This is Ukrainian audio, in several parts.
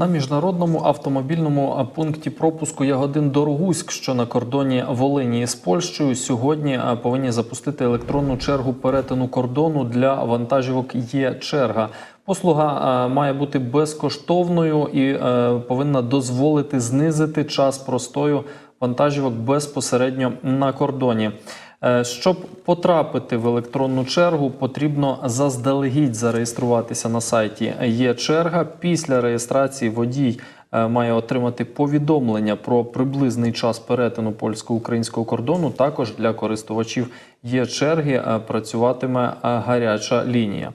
На міжнародному автомобільному пункті пропуску Ягодин Дорогуськ, що на кордоні Волині з Польщею, сьогодні повинні запустити електронну чергу перетину кордону для вантажівок. Є черга. Послуга має бути безкоштовною і е, повинна дозволити знизити час простою вантажівок безпосередньо на кордоні. Е, Щоб потрапити в електронну чергу, потрібно заздалегідь зареєструватися на сайті. Є черга. Після реєстрації водій е, має отримати повідомлення про приблизний час перетину польсько-українського кордону. Також для користувачів є черги. е, Працюватиме гаряча лінія.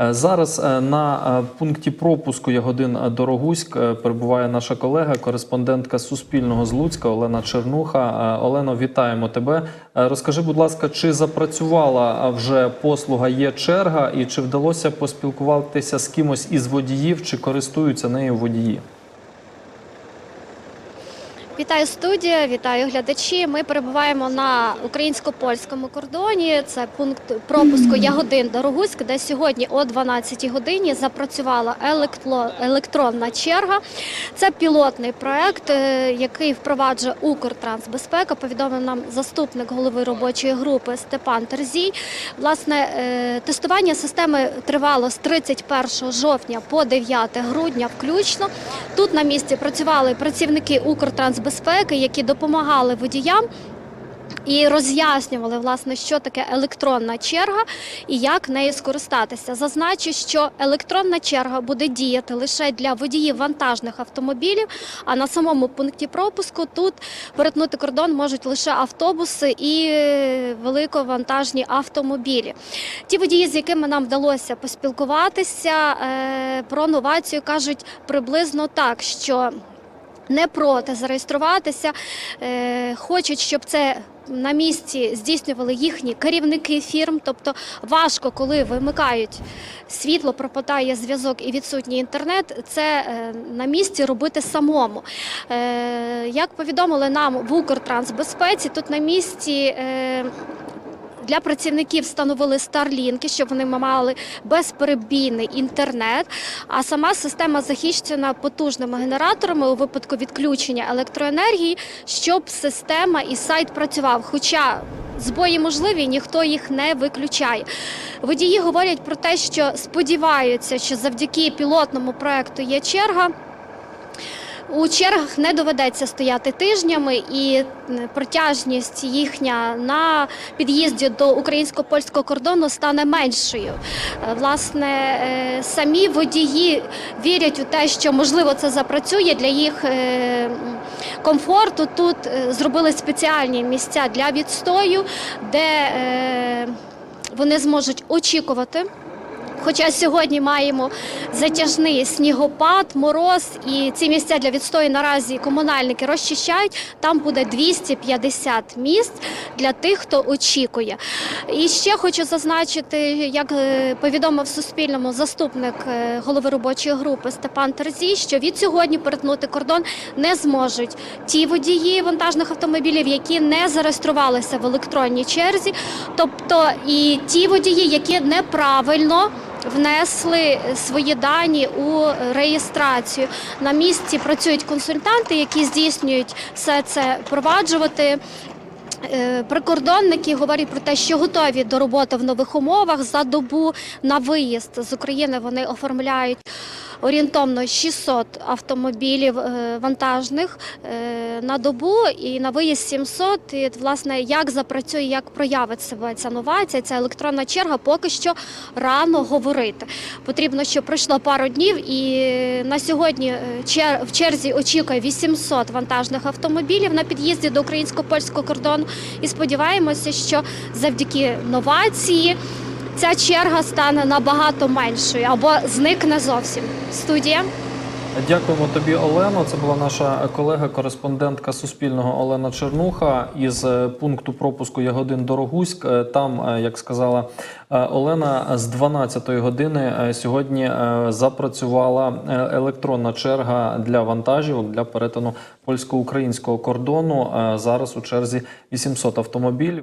Е, Зараз е, на е, пункті пропуску Ягодин Дорогуськ перебуває наша колега, кореспондентка Суспільного з Луцька Олена Чернуха. Олено, вітаємо тебе. Розкажи, будь ласка, чи запрацювала вже послуга є черга, і чи вдалося поспілкуватися з кимось із водіїв, чи користуються нею водії? Вітаю студія, вітаю глядачі. Ми перебуваємо на українсько-польському кордоні. Це пункт пропуску Ягодин Дорогуськ, де сьогодні о 12 годині запрацювала електронна черга. Це пілотний проект, е, який впроваджує Укртрансбезпека. Повідомив нам заступник голови робочої групи Степан Терзій. Власне, е, тестування системи тривало з 31 жовтня по 9 грудня включно. Тут на місці працювали працівники Укртрансбезпеки, які допомагали водіям. І роз'яснювали власне, що таке електронна черга і як нею скористатися. Зазначу, що електронна черга буде діяти лише для водіїв вантажних автомобілів. А на самому пункті пропуску тут перетнути кордон можуть лише автобуси і великовантажні автомобілі. Ті водії, з якими нам вдалося поспілкуватися, е, про новацію кажуть приблизно так, що не проти зареєструватися, е, хочуть, щоб це на місці здійснювали їхні керівники фірм. Тобто важко, коли вимикають світло, пропадає зв'язок і відсутній інтернет. Це е, на місці робити самому. Е, як повідомили нам в Укртрансбезпеці, тут на місці. Для працівників встановили старлінки, щоб вони мали безперебійний інтернет. А сама система захищена потужними генераторами у випадку відключення електроенергії, щоб система і сайт працював. Хоча збої можливі, ніхто їх не виключає. Водії говорять про те, що сподіваються, що завдяки пілотному проекту є черга. У чергах не доведеться стояти тижнями, і е, протяжність їхня на під'їзді до українсько-польського кордону стане меншою. Е, Власне, е, самі водії вірять у те, що можливо це запрацює для їх комфорту. Тут зробили спеціальні місця для відстою, де вони зможуть очікувати. Хоча сьогодні маємо затяжний снігопад, мороз, і ці місця для відстою наразі комунальники розчищають. Там буде 250 місць для тих, хто очікує. І ще хочу зазначити, як е, повідомив Суспільному заступник е, голови робочої групи Степан Терзій, що від сьогодні перетнути кордон не зможуть ті водії вантажних автомобілів, які не зареєструвалися в електронній черзі, тобто і ті водії, які неправильно внесли свої дані у реєстрацію. На місці працюють консультанти, які здійснюють все це впроваджувати. Е, Прикордонники говорять про те, що готові до роботи в нових умовах за добу на виїзд з України. Вони оформляють орієнтовно 600 автомобілів е, вантажних е, на добу і на виїзд 700. І, власне, як запрацює, як проявить себе ця новація, ця електронна черга, поки що рано говорити. Потрібно, щоб пройшло пару днів, і на сьогодні в черзі очікує 800 вантажних автомобілів на під'їзді до українсько-польського кордону. І сподіваємося, що завдяки новації ця черга стане набагато меншою або зникне зовсім. Студія. Дякуємо тобі, Олено. Це була наша колега, кореспондентка Суспільного Олена Чернуха із е, пункту пропуску Ягодин Дорогуськ. Е, Там, е, як сказала Олена, з 12-ї години сьогодні запрацювала електронна черга для вантажівок для перетину польсько-українського кордону. Зараз у черзі 800 автомобілів.